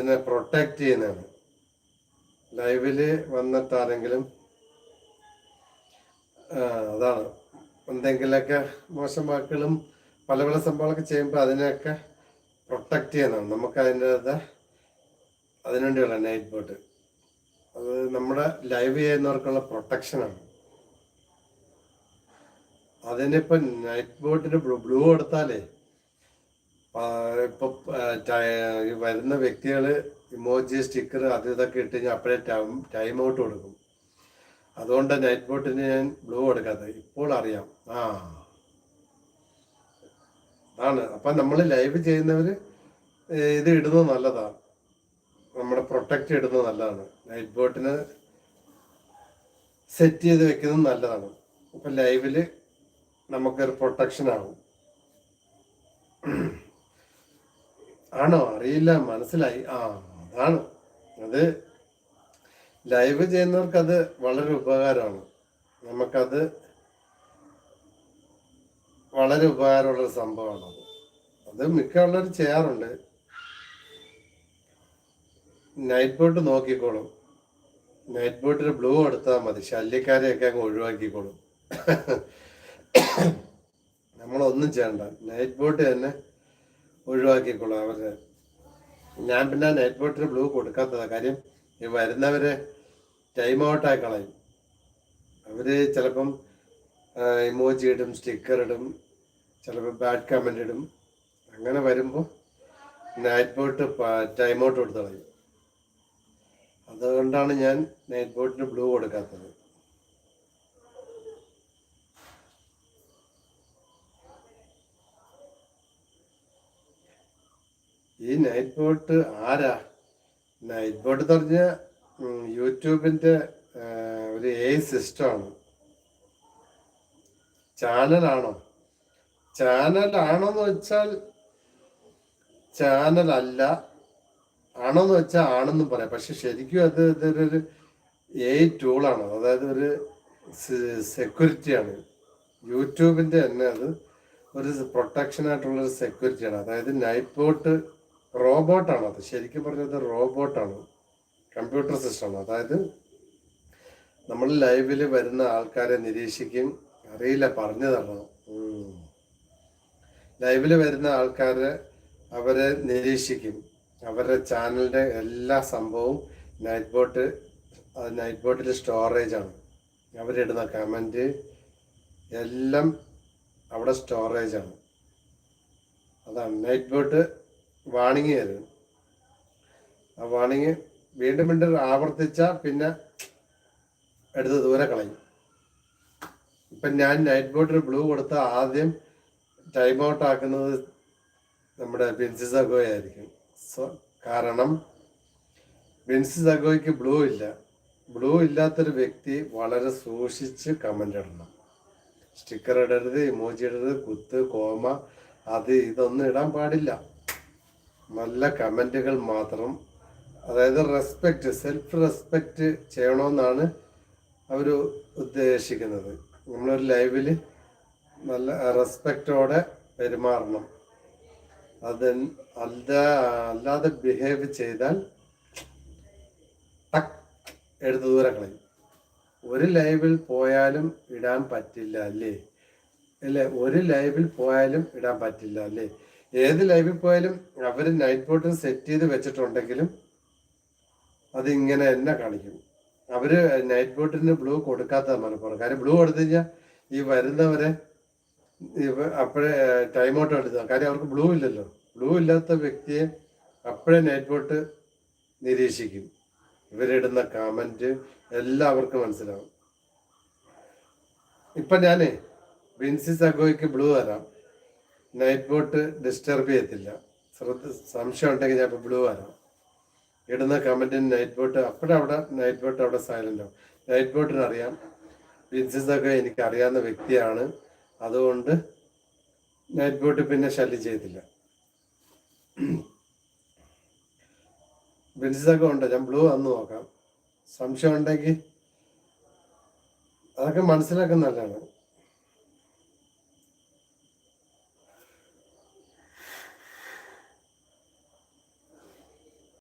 അതിനെ പ്രൊട്ടക്റ്റ് ചെയ്യുന്നതാണ്. ലൈവിൽ വന്നിട്ടാരെങ്കിലും അതാണ്. എന്തെങ്കിലുമൊക്കെ മോശം വാക്കുകളും പല പല സംഭവങ്ങളൊക്കെ ചെയ്യുമ്പോൾ അതിനെയൊക്കെ പ്രൊട്ടക്റ്റ് ചെയ്യുന്നതാണ്. നമുക്ക് അതിന്റെ അതിനുവേണ്ടിയുള്ള നൈറ്റ് ബോട്ട് അത് നമ്മുടെ ലൈവ് ചെയ്യുന്നവർക്കുള്ള പ്രൊട്ടക്ഷനാണ് അതിനിപ്പോൾ നൈറ്റ് ബോട്ടിന് ബ്ലൂ കൊടുത്താലേ ഇപ്പൊ വരുന്ന വ്യക്തികൾ ഇമോജി സ്റ്റിക്കർ അത് ഇതൊക്കെ ഇട്ട് കഴിഞ്ഞാൽ അപ്പോഴേ ടൈം ടൈം ഔട്ട് കൊടുക്കും. അതുകൊണ്ട് നൈറ്റ് ബോട്ടിന് ഞാൻ ബ്ലൂ കൊടുക്കാത്തത്. ഇപ്പോൾ അറിയാം. ആ. അതാണ്. അപ്പൊ നമ്മൾ ലൈവ് ചെയ്യുന്നവര് ഇത് ഇടുന്നത് നല്ലതാണ്. നമ്മുടെ പ്രൊട്ടക്റ്റ് ഇടുന്നത് നല്ലതാണ്. നൈറ്റ് ബോട്ടിന് സെറ്റ് ചെയ്ത് വെക്കുന്നത് നല്ലതാണ്. അപ്പൊ ലൈവിൽ നമുക്കൊരു പ്രൊട്ടക്ഷൻ ആകും ആണോ? അറിയില്ല. മനസ്സിലായി. ആ അതാണ് അത് ലൈവ് ചെയ്യുന്നവർക്ക് അത് വളരെ ഉപകാരമാണ്. നമുക്കത് വളരെ ഉപകാരമുള്ള സംഭവമാണ് അത്. അത് മിക്ക ആളുകൾ ചെയ്യാറുണ്ട്. നൈറ്റ് ബോട്ട് നോക്കിക്കോളും. നൈറ്റ് ബോട്ടിന് ബ്ലൂ എടുത്താൽ മതി. ശല്യക്കാരെയൊക്കെ അങ്ങ് ഒഴിവാക്കിക്കോളും. നമ്മളൊന്നും ചെയ്യണ്ട. നൈറ്റ് ബോട്ട് തന്നെ ഒഴിവാക്കിക്കോളും അവർ ഞാൻ പിന്നെ നൈറ്റ് ബോട്ടിന് ബ്ലൂ കൊടുക്കാത്തതാ. കാര്യം ഈ വരുന്നവരെ ടൈം ഔട്ടായി കളയും. അവർ ചിലപ്പം ഇമോജി ഇടും സ്റ്റിക്കർ ഇടും ചിലപ്പോൾ ബാഡ് കമന്റ് ഇടും. അങ്ങനെ വരുമ്പോൾ നൈറ്റ് ബോട്ട് ടൈം ഔട്ട് കൊടുത്ത് കളയും. അതുകൊണ്ടാണ് ഞാൻ നൈറ്റ് ബോട്ടിന് ബ്ലൂ കൊടുക്കാത്തത്. ഈ നൈറ്റ് ബോട്ട് ആരാ? നൈറ്റ് ബോട്ട് എന്ന് പറഞ്ഞ യൂട്യൂബിന്റെ ഒരു എ സിസ്റ്റമാണ് ചാനലാണോ ചാനലാണോന്ന് വെച്ചാൽ ചാനലല്ല ആണോ എന്ന് വെച്ചാൽ ആണെന്നും പറയാം. പക്ഷെ ശരിക്കും അത് ഇതൊരു എ ടൂളാണ് അതായത് ഒരു സെക്യൂരിറ്റിയാണ് യൂട്യൂബിന്റെ തന്നെ അത് ഒരു പ്രൊട്ടക്ഷൻ ആയിട്ടുള്ള ഒരു സെക്യൂരിറ്റിയാണ് അതായത് നൈറ്റ് ബോട്ട് റോബോട്ടാണ് അത്. ശരിക്കും പറഞ്ഞത് റോബോട്ടാണ്. കമ്പ്യൂട്ടർ സിസ്റ്റമാണ്. അതായത് നമ്മൾ ലൈവിൽ വരുന്ന ആൾക്കാരെ നിരീക്ഷിക്കും. അറിയില്ല പറഞ്ഞു തരണം ലൈവിൽ വരുന്ന ആൾക്കാരെ അവരെ നിരീക്ഷിക്കും. അവരുടെ ചാനലിന്റെ എല്ലാ സംഭവവും നൈറ്റ് ബോട്ട് നൈറ്റ് ബോട്ടിൽ സ്റ്റോറേജാണ്. അവരിടുന്ന കമന്റ് എല്ലാം അവിടെ സ്റ്റോറേജാണ്. അതാണ്. നൈറ്റ് ബോട്ട് തരും ആ വാണിങ് വീണ്ടും വീണ്ടും ആവർത്തിച്ച പിന്നെ എടുത്ത് ദൂരെ കളയും. ഇപ്പൊ ഞാൻ നൈറ്റ് ബോട്ടിന് ബ്ലൂ കൊടുത്ത ആദ്യം ടൈം ഔട്ട് ആക്കുന്നത് നമ്മുടെ ബിൻസി സഗോയ ആയിരിക്കും. സോ കാരണം ബിൻസി സഗോയ്ക്ക് ബ്ലൂ ഇല്ല. ബ്ലൂ ഇല്ലാത്തൊരു വ്യക്തി വളരെ സൂക്ഷിച്ച് കമന്റ് ഇടണം. സ്റ്റിക്കർ ഇടരുത് ഇമോജി ഇടരുത് കുത്ത് കോമ അത് ഇതൊന്നും ഇടാൻ പാടില്ല. നല്ല കമന്റുകൾ മാത്രം. അതായത് റെസ്പെക്റ്റ് സെൽഫ് റെസ്പെക്റ്റ് ചെയ്യണമെന്നാണ് അവർ ഉദ്ദേശിക്കുന്നത്. നമ്മളൊരു ലൈവിൽ നല്ല റെസ്പെക്റ്റോടെ പെരുമാറണം. അത് അല്ല അല്ലാതെ ബിഹേവ് ചെയ്താൽ ടക്ക് എടുത്ത് ദൂരെ കളയും. ഒരു ലൈവിൽ പോയാലും ഇടാൻ പറ്റില്ല അല്ലേ? അല്ലേ? ഒരു ലൈവിൽ പോയാലും ഇടാൻ പറ്റില്ല അല്ലേ? ഏത് ലൈവിൽ പോയാലും അവർ നൈറ്റ് ബോട്ട് സെറ്റ് ചെയ്ത് വെച്ചിട്ടുണ്ടെങ്കിലും അത് ഇങ്ങനെ തന്നെ കാണിക്കും. അവർ നൈറ്റ് ബോട്ടിന് ബ്ലൂ കൊടുക്കാത്ത മലപ്പുറം. കാര്യം ബ്ലൂ കൊടുത്തു കഴിഞ്ഞാൽ ഈ വരുന്നവരെ അപ്പോഴേ ടൈം ഔട്ട് എടുത്ത കാര്യം അവർക്ക് ബ്ലൂ ഇല്ലല്ലോ. ബ്ലൂ ഇല്ലാത്ത വ്യക്തിയെ അപ്പോഴേ നൈറ്റ് ബോട്ട് നിരീക്ഷിക്കും. ഇവരിടുന്ന കമന്റ് എല്ലാവർക്കും മനസ്സിലാവും. ഇപ്പൊ ഞാനേ വിൻസി സഗോയ്ക്ക് ബ്ലൂ തരാം. നൈറ്റ് ബോട്ട് ഡിസ്റ്റർബ് ചെയ്യത്തില്ല. ശ്രദ്ധ സംശയം ഉണ്ടെങ്കിൽ ഞാൻ ഇപ്പോൾ ബ്ലൂ വരാം ഇടുന്ന കമന്റിന് നൈറ്റ് ബോട്ട് അപ്പോഴവിടെ നൈറ്റ് ബോട്ട് അവിടെ സൈലന്റ് ആവും. നൈറ്റ് ബോട്ടിന് അറിയാം. വിൻസി ഒക്കെ എനിക്ക് അറിയാവുന്ന വ്യക്തിയാണ്. അതുകൊണ്ട് നൈറ്റ് ബോട്ട് പിന്നെ ശല്യം ചെയ്തില്ല ബെൻസിസൊക്കെ ഉണ്ട്. ഞാൻ ബ്ലൂ വന്ന് നോക്കാം. സംശയം ഉണ്ടെങ്കിൽ അതൊക്കെ മനസ്സിലാക്കുന്ന നല്ലതാണ്.